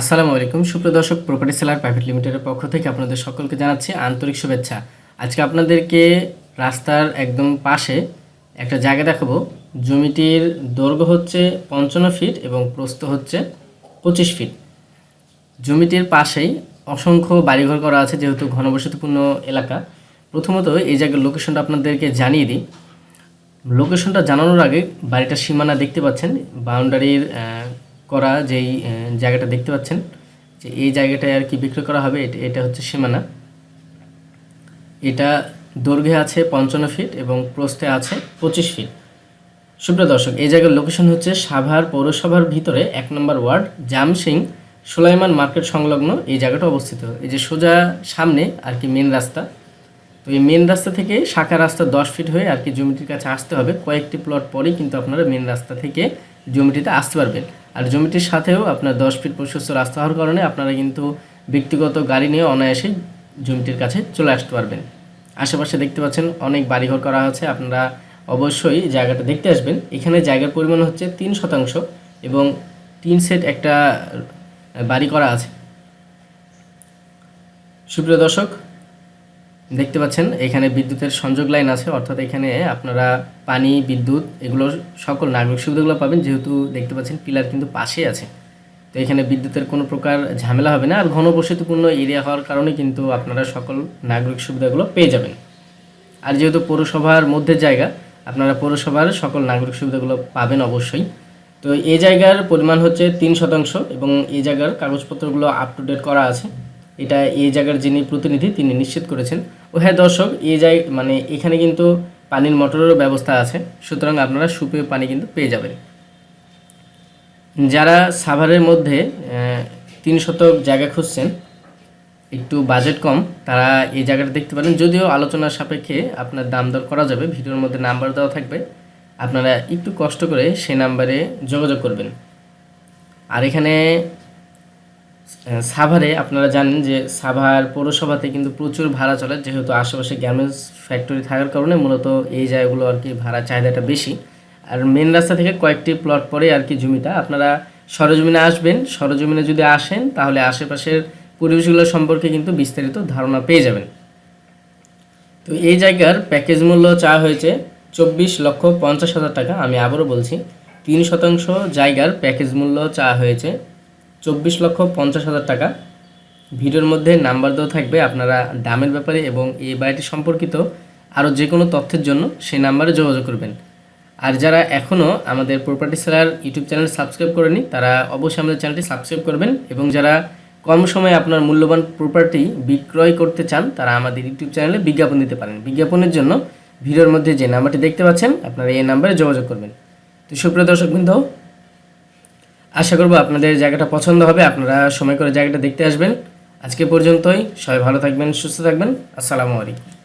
আসসালামু আলাইকুম। সুপ্রিয় দর্শক প্রপার্টি সেলার প্রাইভেট লিমিটেডের পক্ষ থেকে আপনাদের সকলকে জানাচ্ছি আন্তরিক শুভেচ্ছা। আজকে আপনাদেরকে রাস্তার একদম পাশে একটা জায়গা দেখাবো। জমিটির দৈর্ঘ্য হচ্ছে পঞ্চান্ন ফিট এবং প্রস্থ হচ্ছে পঁচিশ ফিট। জমিটির পাশেই অসংখ্য বাড়িঘর করা আছে, যেহেতু ঘনবসতিপূর্ণ এলাকা। প্রথমত এই জায়গার লোকেশনটা আপনাদেরকে জানিয়ে দিই। লোকেশনটা জানানোর আগে বাড়িটার সীমানা দেখতে পাচ্ছেন। বাউন্ডারির করা যেই জায়গাটা দেখতে পাচ্ছেন, যে এই জায়গাটায় আর কি বিক্রি করা হবে, এটা- হচ্ছে সীমানা। এটা দৈর্ঘ্যে আছে পঞ্চান্ন ফিট এবং প্রস্থে আছে পঁচিশ ফিট। সুপ্রিয় দর্শক, এই জায়গার লোকেশন হচ্ছে সাভার পৌরসভার ভিতরে এক নম্বর ওয়ার্ড, জামসিং সুলাইমান মার্কেট সংলগ্ন এই জায়গাটা অবস্থিত। এই যে সোজা সামনে আর কি মেন রাস্তা। তো এই মেন রাস্তা থেকে শাখা রাস্তা দশ ফিট হয়ে আর কি জমিটির কাছে আসতে হবে। কয়েকটি প্লট পরেই কিন্তু আপনারা মেন রাস্তা থেকে জমিটিতে আসতে পারবেন। আর জমিটির সাথেও আপনার দশ ফিট প্রশস্ত রাস্তা হওয়ার কারণে আপনারা কিন্তু ব্যক্তিগত গাড়ি নিয়ে অনায়াসে জমিটির কাছে চলে আসতে পারবেন। আশেপাশে দেখতে পাচ্ছেন অনেক বাড়িঘর করা আছে, আপনারা অবশ্যই জায়গাটা দেখতে আসবেন। এখানে জায়গার পরিমাণ হচ্ছে তিন শতাংশ এবং তিন সেট একটা বাড়ি করা আছে। সুপ্রিয় দর্শক দেখতে পাচ্ছেন, এখানে বিদ্যুতের সংযোগ লাইন আছে, অর্থাৎ এখানে আপনারা পানি, বিদ্যুৎ, এগুলো সকল নাগরিক সুবিধাগুলো পাবেন, যেহেতু দেখতে পাচ্ছেন পিলার কিন্তু পাশেই আছে। তো এখানে বিদ্যুতের কোনো প্রকার ঝামেলা হবে না, আর ঘনবসতিপূর্ণ এরিয়া হওয়ার কারণে কিন্তু আপনারা সকল নাগরিক সুবিধাগুলো পেয়ে যাবেন। আর যেহেতু পৌরসভার মধ্যে জায়গা, আপনারা পৌরসভার সকল নাগরিক সুবিধাগুলো পাবেন অবশ্যই। তো এই জায়গার পরিমাণ হচ্ছে তিন শতাংশ এবং এই জায়গার কাগজপত্রগুলো আপ টু ডেট করা আছে। এটা এই জায়গার যিনি প্রতিনিধি, তিনি নিশ্চিত করেছেন। ও হ্যাঁ দর্শক এই জায়গা মানে এখানে কিন্তু পানির মোটরেরও ব্যবস্থা আছে। সুতরাং আপনারা সুপেয় পানি কিন্তু পেয়ে যাবেন। যারা সাভারের মধ্যে তিন শতক জায়গা খুঁজছেন, একটু বাজেট কম, তারা এই জায়গাটা দেখতে পারেন। যদিও আলোচনার সাপেক্ষে আপনার দাম দর করা যাবে, ভিডিওর মধ্যে নাম্বার দেওয়া থাকবে। আপনারা একটু কষ্ট করে সে নাম্বারে যোগাযোগ করবেন। আর এখানে সাভারে আপনারা জানেন যে সাভার পৌরসভাতে কিন্তু প্রচুর ভাড়া চলে, যেহেতু আশেপাশে গার্মেন্টস ফ্যাক্টরি থাকার কারণে মূলত এই জায়গাগুলো আর কি ভাড়া চাহিদাটা বেশি। আর মেন রাস্তা থেকে কয়েকটি প্লট পরে আর কি জমিটা। আপনারা সরজমিনে আসবেন, সরজমিনে যদি আসেন, তাহলে আশেপাশের পরিবেশগুলো সম্পর্কে কিন্তু বিস্তারিত ধারণা পেয়ে যাবেন। তো এই জায়গার প্যাকেজ মূল্য চা হয়েছে চব্বিশ লক্ষ পঞ্চাশ হাজার টাকা। আমি আবারও বলছি, তিন শতাংশ জায়গার প্যাকেজ মূল্য চা হয়েছে চব্বিশ লক্ষ পঞ্চাশ হাজার টাকা। ভিডিওর মধ্যে নাম্বার দেওয়া থাকবে আপনারা দামের ব্যাপারে এবং এই বাড়িটি সম্পর্কিত আরও যে কোনো তথ্যের জন্য সেই নাম্বারে যোগাযোগ করবেন। আর যারা এখনও আমাদের property seller YouTube channel subscribe করেনি তারা অবশ্যই আমাদের চ্যানেলটি সাবস্ক্রাইব করবেন এবং যারা কম সময়ে আপনার মূল্যবান প্রপার্টি বিক্রয় করতে চান, তারা আমাদের ইউটিউব চ্যানেলে বিজ্ঞাপন দিতে পারেন। বিজ্ঞাপনের জন্য ভিডিওর মধ্যে যে নাম্বারটি দেখতে পাচ্ছেন, আপনারা এই নাম্বারে যোগাযোগ করবেন। তো সুপ্রিয় দর্শকবৃন্দ আশা করব আপনাদের জায়গাটা পছন্দ হবে। আপনারা সময় করে জায়গাটা দেখতে আসবেন। আজকে পর্যন্তই। সবাই ভালো থাকবেন, সুস্থ থাকবেন। আসসালামু আলাইকুম।